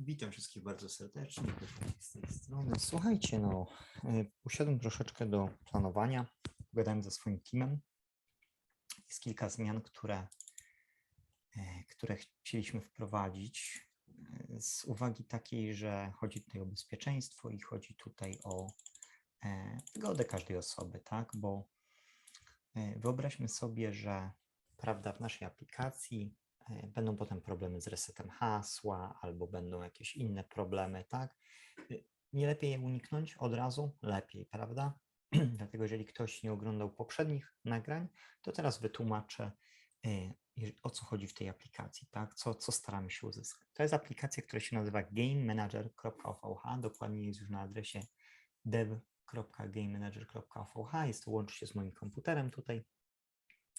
Witam wszystkich bardzo serdecznie. Z tej strony. Słuchajcie, no, y, usiadłem troszeczkę do planowania, pogadałem ze swoim teamem. Jest kilka zmian, które, e, które chcieliśmy wprowadzić e, z uwagi takiej, że chodzi tutaj o bezpieczeństwo i chodzi tutaj o e, wygodę każdej osoby, tak? Bo e, wyobraźmy sobie, że prawda, w naszej aplikacji e, będą potem problemy z resetem hasła, albo będą jakieś inne problemy, tak? Y, Nie lepiej je uniknąć od razu? Lepiej, prawda? Dlatego, jeżeli ktoś nie oglądał poprzednich nagrań, to teraz wytłumaczę, y, o co chodzi w tej aplikacji, tak? Co, co staramy się uzyskać. To jest aplikacja, która się nazywa gamemanager.ovh, dokładnie jest już na adresie dev.gamemanager.ovh, jest to łączy się z moim komputerem tutaj.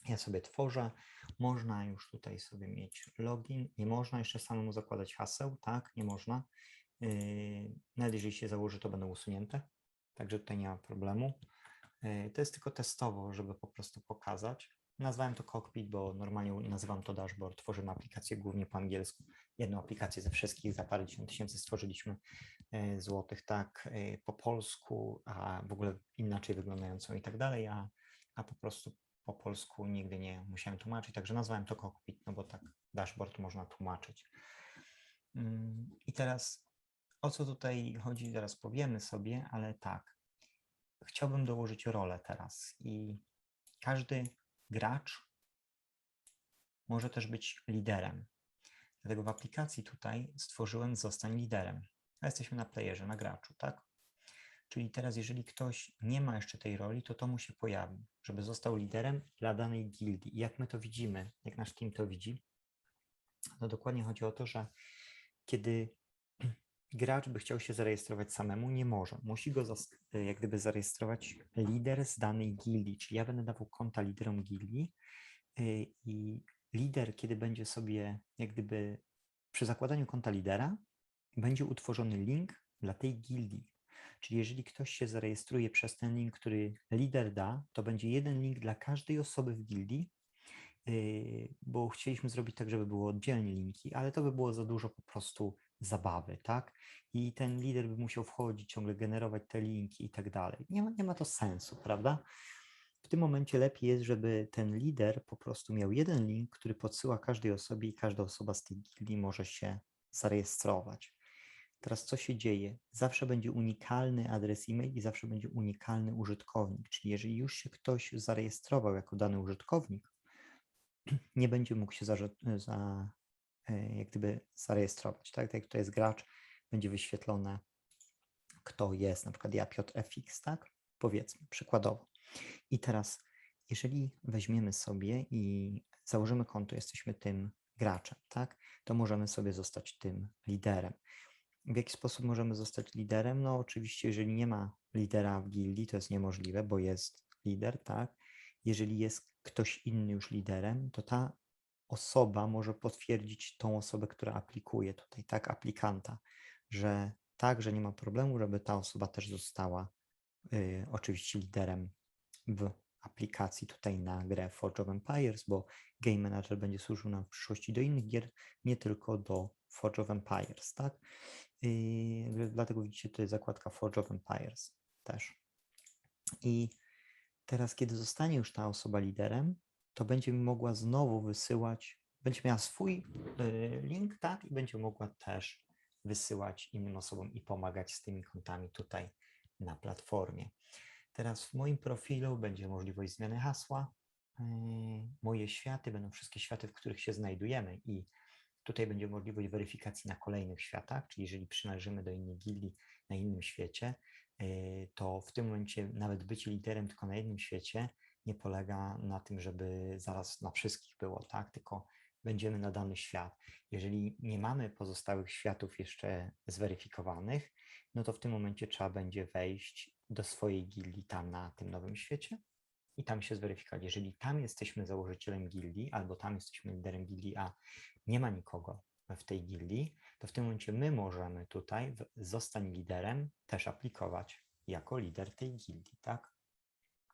Ja sobie tworzę, można już tutaj sobie mieć login, nie można jeszcze samemu zakładać haseł, tak, nie można. Yy, Nawet jeżeli się założy, to będą usunięte, także tutaj nie ma problemu. Yy, To jest tylko testowo, żeby po prostu pokazać. Nazwałem to cockpit, bo normalnie nazywam to dashboard. Tworzymy aplikację głównie po angielsku. Jedną aplikację ze wszystkich za parę tysięcy stworzyliśmy yy, złotych, tak, po polsku, a w ogóle inaczej wyglądającą i tak dalej, a, a po prostu po polsku nigdy nie musiałem tłumaczyć, także nazwałem to cockpit, no bo tak dashboard można tłumaczyć. Mm, I teraz o co tutaj chodzi, zaraz powiemy sobie, ale tak. Chciałbym dołożyć rolę teraz i każdy gracz może też być liderem. Dlatego w aplikacji tutaj stworzyłem zostań liderem. A jesteśmy na playerze, na graczu, tak? Czyli teraz, jeżeli ktoś nie ma jeszcze tej roli, to to mu się pojawi, żeby został liderem dla danej gildii. Jak my to widzimy, jak nasz team to widzi, to dokładnie chodzi o to, że kiedy gracz by chciał się zarejestrować samemu, nie może. Musi go y, jak gdyby zarejestrować lider z danej gildii, czyli ja będę dawał konta liderom gildii y, i lider, kiedy będzie sobie jak gdyby przy zakładaniu konta lidera, będzie utworzony link dla tej gildii. Czyli jeżeli ktoś się zarejestruje przez ten link, który lider da, to będzie jeden link dla każdej osoby w gildii, yy, bo chcieliśmy zrobić tak, żeby było oddzielnie linki, ale to by było za dużo po prostu zabawy, tak? I ten lider by musiał wchodzić, ciągle generować te linki i tak dalej. Nie ma, nie ma to sensu, prawda? W tym momencie lepiej jest, żeby ten lider po prostu miał jeden link, który podsyła każdej osobie i każda osoba z tej gildii może się zarejestrować. Teraz co się dzieje? Zawsze będzie unikalny adres e-mail i zawsze będzie unikalny użytkownik. Czyli jeżeli już się ktoś zarejestrował jako dany użytkownik, nie będzie mógł się za, za, e, jak gdyby zarejestrować. Tak, tak jak tutaj jest gracz, będzie wyświetlone, kto jest, na przykład ja Piotr FX, tak? Powiedzmy, przykładowo. I teraz, jeżeli weźmiemy sobie i założymy konto, jesteśmy tym graczem, tak? To możemy sobie zostać tym liderem. W jaki sposób możemy zostać liderem? No, oczywiście, jeżeli nie ma lidera w gildii, to jest niemożliwe, bo jest lider, tak? Jeżeli jest ktoś inny już liderem, to ta osoba może potwierdzić tą osobę, która aplikuje tutaj, tak? Aplikanta, że tak, że nie ma problemu, żeby ta osoba też została y, oczywiście liderem w aplikacji tutaj na grę Forge of Empires, bo Game Manager będzie służył nam w przyszłości do innych gier, nie tylko do Forge of Empires, tak? Yy, dlatego widzicie, jest zakładka Forge of Empires też. I teraz, kiedy zostanie już ta osoba liderem, to będzie mogła znowu wysyłać, będzie miała swój yy, link, tak? I będzie mogła też wysyłać innym osobom i pomagać z tymi kontami tutaj na platformie. Teraz w moim profilu będzie możliwość zmiany hasła. Yy, Moje światy będą wszystkie światy, w których się znajdujemy i Tutaj będzie możliwość weryfikacji na kolejnych światach, czyli jeżeli przynależymy do innej gildii na innym świecie, yy, to w tym momencie nawet bycie liderem tylko na jednym świecie nie polega na tym, żeby zaraz na wszystkich było, tak? Tylko będziemy na dany świat. Jeżeli nie mamy pozostałych światów jeszcze zweryfikowanych, no to w tym momencie trzeba będzie wejść do swojej gildii tam na tym nowym świecie i tam się zweryfikować. Jeżeli tam jesteśmy założycielem gildii, albo tam jesteśmy liderem gildii, a nie ma nikogo w tej gildii, to w tym momencie my możemy tutaj w zostań liderem też aplikować jako lider tej gildii, tak?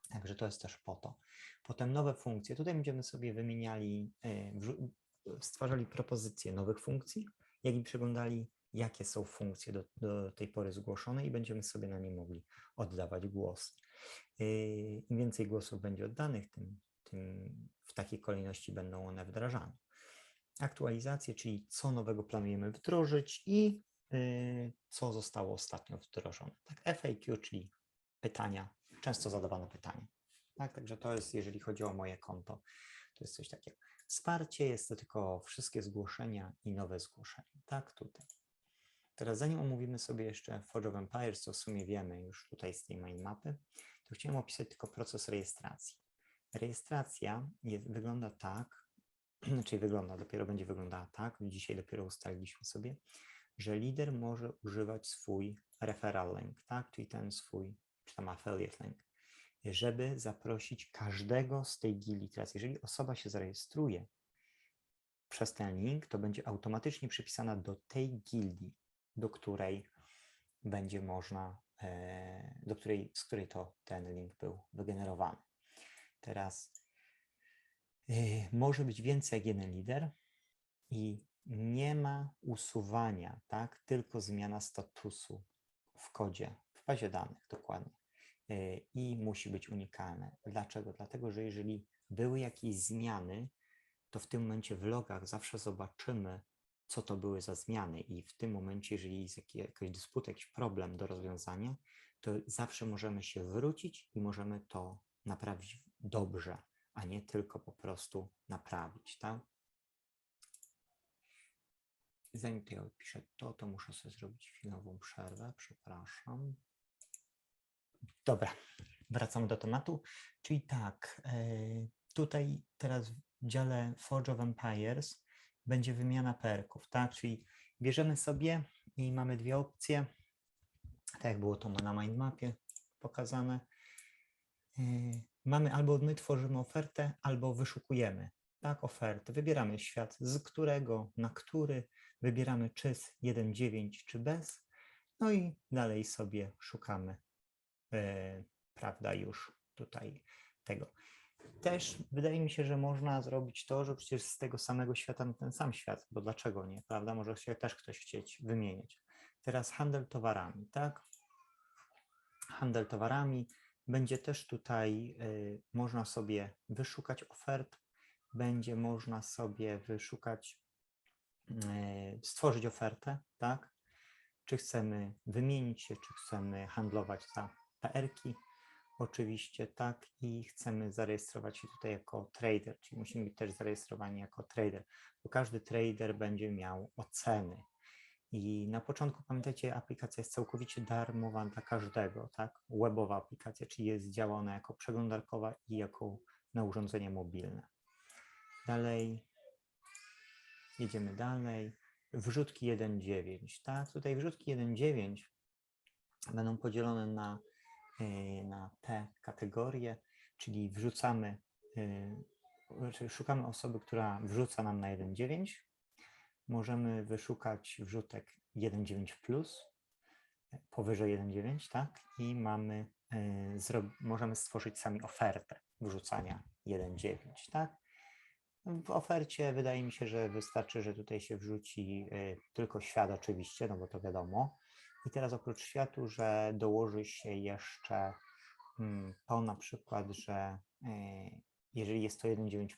Także to jest też po to. Potem nowe funkcje. Tutaj będziemy sobie wymieniali, y, stwarzali propozycje nowych funkcji, jak i przeglądali jakie są funkcje do, do tej pory zgłoszone i będziemy sobie na nie mogli oddawać głos. Yy, Im więcej głosów będzie oddanych, tym, tym w takiej kolejności będą one wdrażane. Aktualizacje, czyli co nowego planujemy wdrożyć i yy, co zostało ostatnio wdrożone. Tak, FAQ, czyli pytania, często zadawane pytania. Tak, także to jest, jeżeli chodzi o moje konto, to jest coś takiego. Wsparcie jest to tylko wszystkie zgłoszenia i nowe zgłoszenia. Tak, tutaj. Teraz zanim omówimy sobie jeszcze Forge of Empires, co w sumie wiemy już tutaj z tej main mapy, to chciałem opisać tylko proces rejestracji. Rejestracja jest, wygląda tak, czyli wygląda, dopiero będzie wyglądała tak, dzisiaj dopiero ustaliliśmy sobie, że lider może używać swój referral link, tak, czyli ten swój, czy tam affiliate link, żeby zaprosić każdego z tej gildii. Teraz, jeżeli osoba się zarejestruje przez ten link, to będzie automatycznie przypisana do tej gildii, do której będzie można, e, do której, z której to ten link był wygenerowany. Teraz może być więcej jak jeden lider i nie ma usuwania, tak? Tylko zmiana statusu w kodzie, w bazie danych dokładnie. E, I musi być unikalne. Dlaczego? Dlatego, że jeżeli były jakieś zmiany, to w tym momencie w logach zawsze zobaczymy, co to były za zmiany, i w tym momencie, jeżeli jest jakiś, jakaś dysputa, jakiś problem do rozwiązania, to zawsze możemy się wrócić i możemy to naprawić dobrze, a nie tylko po prostu naprawić, tak? Zanim tutaj odpiszę to, to muszę sobie zrobić chwilową przerwę, przepraszam. Dobra, wracamy do tematu. Czyli tak, e, tutaj teraz w dziale Forge of Empires będzie wymiana perków, tak? Czyli bierzemy sobie i mamy dwie opcje, tak jak było to na mindmapie pokazane. Mamy albo my tworzymy ofertę, albo wyszukujemy, tak, ofertę. Wybieramy świat, z którego, na który, wybieramy czy z 1.9, czy bez, no i dalej sobie szukamy e, prawda, już tutaj tego. Też wydaje mi się, że można zrobić to, że przecież z tego samego świata na ten sam świat, bo dlaczego nie, prawda? Może się też ktoś chcieć wymieniać. Teraz handel towarami, tak? Handel towarami. Będzie też tutaj, y, można sobie wyszukać ofert, będzie można sobie wyszukać, y, stworzyć ofertę, tak? Czy chcemy wymienić się, czy chcemy handlować za PR-ki, oczywiście tak, i chcemy zarejestrować się tutaj jako trader, czyli musimy być też zarejestrowani jako trader, bo każdy trader będzie miał oceny. I na początku pamiętajcie, aplikacja jest całkowicie darmowa dla każdego, tak? Webowa aplikacja, czyli jest działa ona jako przeglądarkowa i jako na urządzenie mobilne. Dalej, jedziemy dalej. Wrzutki 1.9, tak? Tutaj wrzutki 1.9 będą podzielone na y, na te kategorie, czyli wrzucamy, y, czyli szukamy osoby, która wrzuca nam na 1.9. Możemy wyszukać wrzutek 1.9 powyżej 1.9, tak? I mamy, zro- możemy stworzyć sami ofertę wrzucania 1.9, tak? W ofercie wydaje mi się, że wystarczy, że tutaj się wrzuci y, tylko świat oczywiście, no bo to wiadomo, i teraz oprócz światu, że dołoży się jeszcze mm, to na przykład, że jeżeli jest to 1.9,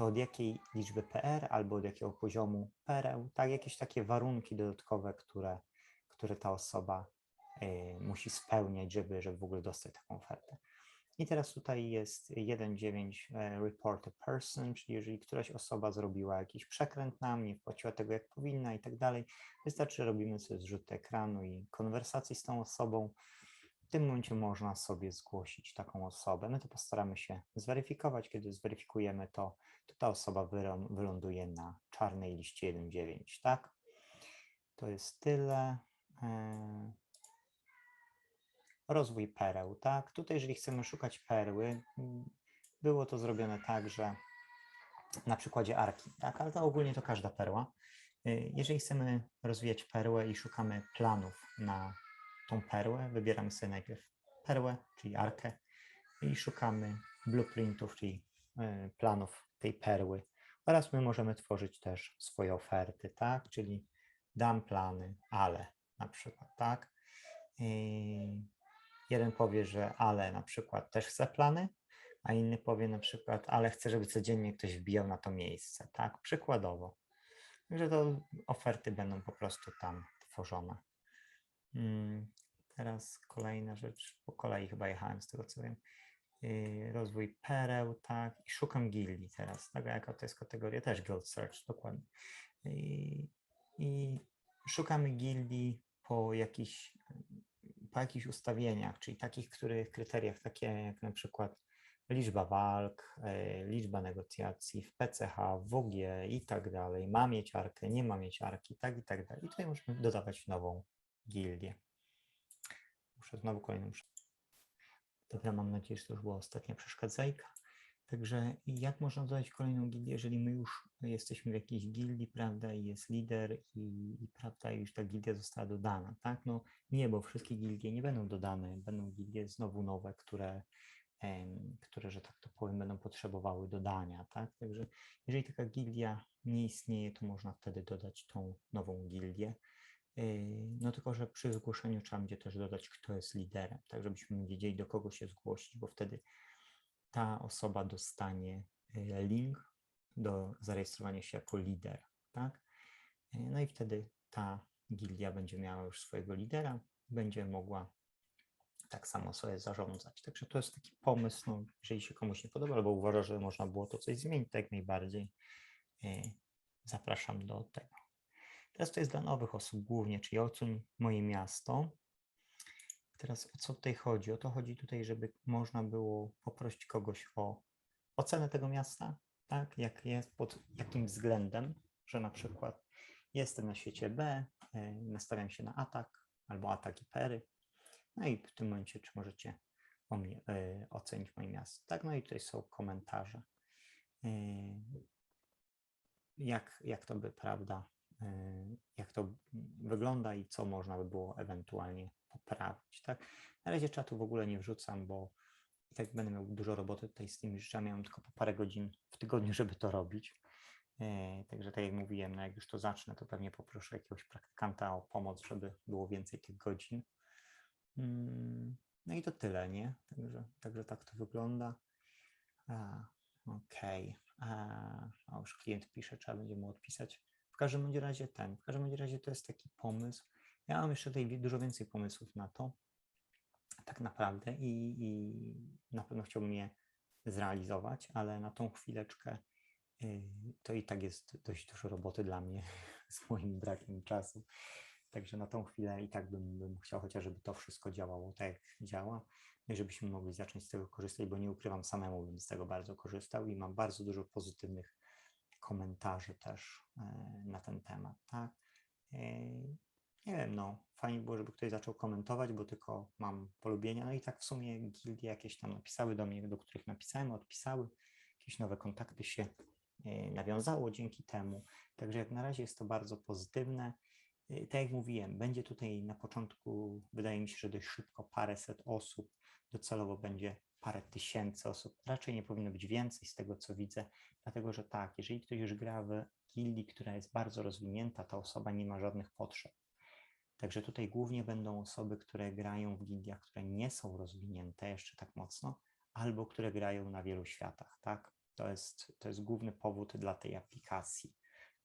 to od jakiej liczby PR albo od jakiego poziomu pereł, tak, jakieś takie warunki dodatkowe, które, które ta osoba y, musi spełniać, żeby, żeby w ogóle dostać taką ofertę. I teraz tutaj jest 1.9 e, report a person, czyli jeżeli któraś osoba zrobiła jakiś przekręt nam, nie wpłaciła tego jak powinna i tak dalej, wystarczy, robimy sobie zrzut ekranu i konwersacji z tą osobą. W tym momencie można sobie zgłosić taką osobę. My to postaramy się zweryfikować. Kiedy zweryfikujemy to, to ta osoba wylą- wyląduje na czarnej liście 1.9, tak? To jest tyle. E, rozwój pereł, tak? Tutaj, jeżeli chcemy szukać perły, było to zrobione tak, że na przykładzie arki, tak? Ale to ogólnie to każda perła. Y, Jeżeli chcemy rozwijać perłę i szukamy planów na tą perłę, wybieramy sobie najpierw perłę, czyli arkę i szukamy blueprintów, czyli y, planów tej perły. Oraz my możemy tworzyć też swoje oferty, tak? Czyli dam plany, ale na przykład, tak? Yy, Jeden powie, że ale na przykład też chce plany, a inny powie na przykład, ale chce, żeby codziennie ktoś wbijał na to miejsce, tak? Przykładowo. Że to oferty będą po prostu tam tworzone. Teraz kolejna rzecz, po kolei chyba jechałem z tego co wiem. Yy, Rozwój pereł, tak, i szukam gildii teraz, tak, jaka to jest kategoria, też Guild Search, dokładnie. I, i szukamy gildii po jakichś, po jakichś ustawieniach, czyli takich których kryteriach, takie jak na przykład liczba walk, e, liczba negocjacji w PCH, w WG i tak dalej, ma mieć arkę, nie ma mieć arki, tak i tak dalej. I tutaj możemy dodawać nową gildię. Muszę znowu kolejną. prze- Dobra, mam nadzieję, że to już była ostatnia przeszkadzajka. Także jak można dodać kolejną gildię, jeżeli my już jesteśmy w jakiejś gildii, prawda, i jest lider i, i prawda, już ta gildia została dodana, tak? No nie, bo wszystkie gildie nie będą dodane, będą gildie znowu nowe, które, em, które, że tak to powiem, będą potrzebowały dodania, tak? Także jeżeli taka gildia nie istnieje, to można wtedy dodać tą nową gildię. Yy, No tylko, że przy zgłoszeniu trzeba będzie też dodać, kto jest liderem, tak żebyśmy wiedzieli, do kogo się zgłosić, bo wtedy ta osoba dostanie y, link do zarejestrowania się jako lider, tak? Y, No i wtedy ta gildia będzie miała już swojego lidera, będzie mogła tak samo sobie zarządzać. Także to jest taki pomysł, no, jeżeli się komuś nie podoba, albo uważa, że można było to coś zmienić, to jak najbardziej zapraszam do tego. Teraz to jest dla nowych osób głównie, czyli oceń moje miasto. Teraz o co tutaj chodzi? O to chodzi tutaj, żeby można było poprosić kogoś o ocenę tego miasta, tak? Jak jest, pod jakim względem, że na przykład jestem na świecie B, e, nastawiam się na atak albo atak i pery. No i w tym momencie, czy możecie o mnie, e, ocenić moje miasto, tak? No i tutaj są komentarze. E, Jak, jak to by, prawda, jak to wygląda i co można by było ewentualnie poprawić, tak? Na razie czatu w ogóle nie wrzucam, bo i tak będę miał dużo roboty tutaj z tymi rzeczami. Miałem tylko po parę godzin w tygodniu, żeby to robić. E, Także tak jak mówiłem, no jak już to zacznę, to pewnie poproszę jakiegoś praktykanta o pomoc, żeby było więcej tych godzin. Mm, No i to tyle, nie? Także, także tak to wygląda. Okej. A, a już klient pisze, trzeba będzie mu odpisać. Każdym razie ten, w każdym razie to jest taki pomysł. Ja mam jeszcze tutaj dużo więcej pomysłów na to, tak naprawdę, i, i na pewno chciałbym je zrealizować, ale na tą chwileczkę y, to i tak jest dość dużo roboty dla mnie z moim brakiem czasu. Także na tą chwilę i tak bym, bym chciał chociaż, żeby to wszystko działało tak, jak działa, i żebyśmy mogli zacząć z tego korzystać, bo nie ukrywam, samemu bym z tego bardzo korzystał i mam bardzo dużo pozytywnych komentarzy też e, na ten temat, tak. E, Nie wiem, no, fajnie było, żeby ktoś zaczął komentować, bo tylko mam polubienia, no i tak w sumie gildie jakieś tam napisały do mnie, do których napisałem, odpisały, jakieś nowe kontakty się e, nawiązało dzięki temu, także jak na razie jest to bardzo pozytywne. Tak jak mówiłem, będzie tutaj na początku, wydaje mi się, że dość szybko paręset osób, docelowo będzie parę tysięcy osób. Raczej nie powinno być więcej z tego, co widzę, dlatego że tak, jeżeli ktoś już gra w gildii, która jest bardzo rozwinięta, ta osoba nie ma żadnych potrzeb. Także tutaj głównie będą osoby, które grają w gildiach, które nie są rozwinięte jeszcze tak mocno, albo które grają na wielu światach, tak? To jest, to jest główny powód dla tej aplikacji.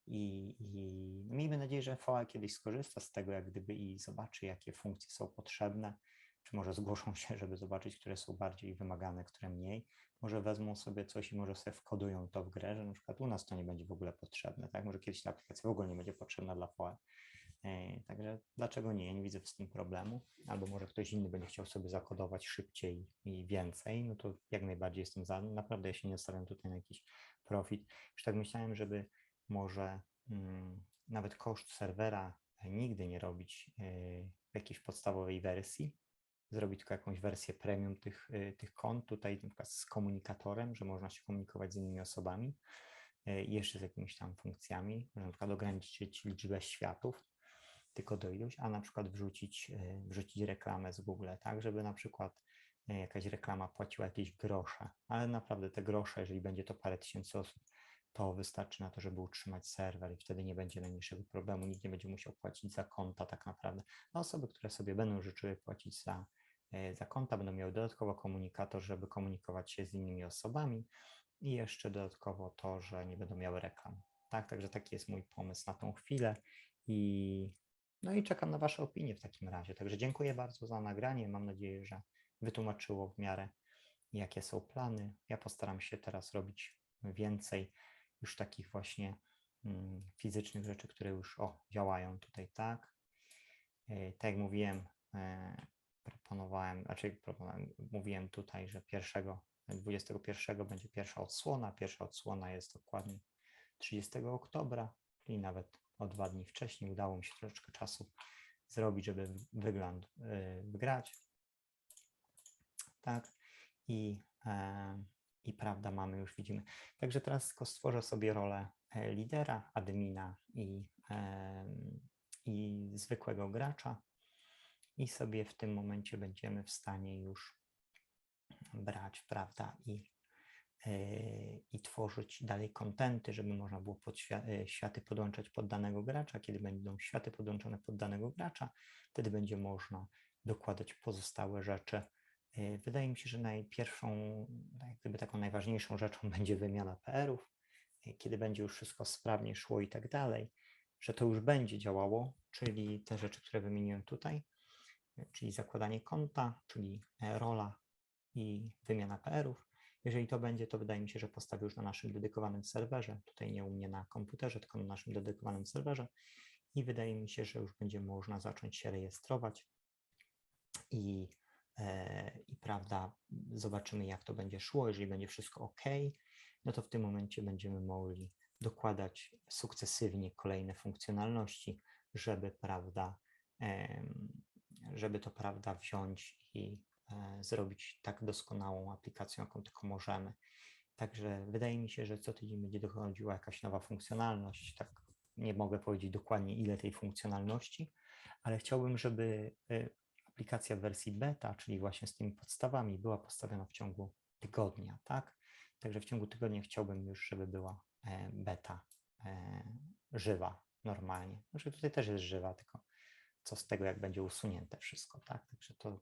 I, i miejmy nadzieję, że FOA kiedyś skorzysta z tego, jak gdyby i zobaczy, jakie funkcje są potrzebne, czy może zgłoszą się, żeby zobaczyć, które są bardziej wymagane, które mniej. Może wezmą sobie coś i może sobie wkodują to w grę, że na przykład u nas to nie będzie w ogóle potrzebne, tak? Może kiedyś ta aplikacja w ogóle nie będzie potrzebna dla FOA. E, Także dlaczego nie? Nie widzę z tym problemu. Albo może ktoś inny będzie chciał sobie zakodować szybciej i więcej, no to jak najbardziej jestem za. Naprawdę ja się nie nastawiam tutaj na jakiś profit. Już tak myślałem, żeby może mm, nawet koszt serwera nigdy nie robić y, w jakiejś podstawowej wersji, zrobić tylko jakąś wersję premium tych, y, tych kont, tutaj na przykład z komunikatorem, że można się komunikować z innymi osobami y, i jeszcze z jakimiś tam funkcjami, że na przykład ograniczyć liczbę światów tylko do iluś, a na przykład wrzucić, y, wrzucić reklamę z Google, tak, żeby na przykład jakaś reklama płaciła jakieś grosze, ale naprawdę te grosze, jeżeli będzie to parę tysięcy osób, to wystarczy na to, żeby utrzymać serwer i wtedy nie będzie najmniejszego problemu. Nikt nie będzie musiał płacić za konta tak naprawdę. A osoby, które sobie będą życzyły płacić za, e, za konta, będą miały dodatkowo komunikator, żeby komunikować się z innymi osobami i jeszcze dodatkowo to, że nie będą miały reklam. Tak, także taki jest mój pomysł na tą chwilę i no i czekam na Wasze opinie w takim razie. Także dziękuję bardzo za nagranie. Mam nadzieję, że wytłumaczyło w miarę, jakie są plany. Ja postaram się teraz robić więcej już takich właśnie mm, fizycznych rzeczy, które już o, działają tutaj tak. E, Tak jak mówiłem, e, proponowałem, znaczy proponowałem, mówiłem tutaj, że pierwszego, 21 będzie pierwsza odsłona. Pierwsza odsłona jest dokładnie 30 oktobra, czyli nawet o dwa dni wcześniej. Udało mi się troszeczkę czasu zrobić, żeby wygląd y, wgrać. Tak. I, e, I prawda mamy, już widzimy. Także teraz tylko stworzę sobie rolę e, lidera, admina i, em, i zwykłego gracza. I sobie w tym momencie będziemy w stanie już brać, prawda, i, e, i tworzyć dalej kontenty, żeby można było pod e, światy podłączać pod danego gracza. Kiedy będą światy podłączone pod danego gracza, wtedy będzie można dokładać pozostałe rzeczy. E, Wydaje mi się, że najpierwszą, jak gdyby taką najważniejszą rzeczą będzie wymiana PR-ów, e, kiedy będzie już wszystko sprawnie szło i tak dalej, że to już będzie działało, czyli te rzeczy, które wymieniłem tutaj, czyli zakładanie konta, czyli e, rola i wymiana PR-ów. Jeżeli to będzie, to wydaje mi się, że postawię już na naszym dedykowanym serwerze, tutaj nie u mnie na komputerze, tylko na naszym dedykowanym serwerze i wydaje mi się, że już będzie można zacząć się rejestrować i, e, i prawda, zobaczymy jak to będzie szło. Jeżeli będzie wszystko ok, no to w tym momencie będziemy mogli dokładać sukcesywnie kolejne funkcjonalności, żeby prawda, żeby to prawda wziąć i e, zrobić tak doskonałą aplikację, jaką tylko możemy. Także wydaje mi się, że co tydzień będzie dochodziła jakaś nowa funkcjonalność. Tak nie mogę powiedzieć dokładnie ile tej funkcjonalności, ale chciałbym, żeby e, aplikacja w wersji beta, czyli właśnie z tymi podstawami, była postawiona w ciągu tygodnia, tak? Także w ciągu tygodnia chciałbym już, żeby była e, beta żywa normalnie. Znaczy tutaj też jest żywa, tylko co z tego, jak będzie usunięte wszystko, tak? Także to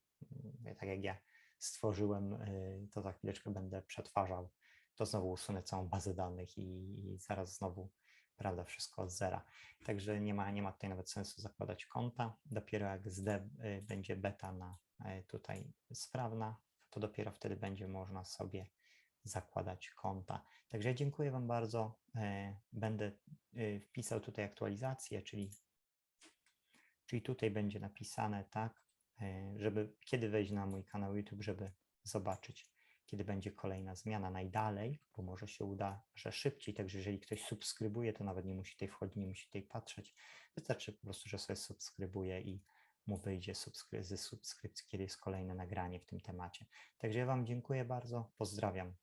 mm, tak jak ja stworzyłem, y, to za chwileczkę będę przetwarzał, to znowu usunę całą bazę danych i, i zaraz znowu, prawda, wszystko od zera. Także nie ma, nie ma tutaj nawet sensu zakładać konta. Dopiero jak zde y, będzie beta na y, tutaj sprawna, to dopiero wtedy będzie można sobie zakładać konta. Także dziękuję Wam bardzo. Będę wpisał tutaj aktualizację, czyli Czyli tutaj będzie napisane tak, e, żeby kiedy wejść na mój kanał YouTube, żeby zobaczyć, kiedy będzie kolejna zmiana najdalej, bo może się uda, że szybciej. Także jeżeli ktoś subskrybuje, to nawet nie musi tutaj wchodzić, nie musi tutaj patrzeć. Wystarczy po prostu, że sobie subskrybuje i mu wyjdzie subskry- ze subskrypcji, kiedy jest kolejne nagranie w tym temacie. Także ja Wam dziękuję bardzo, pozdrawiam.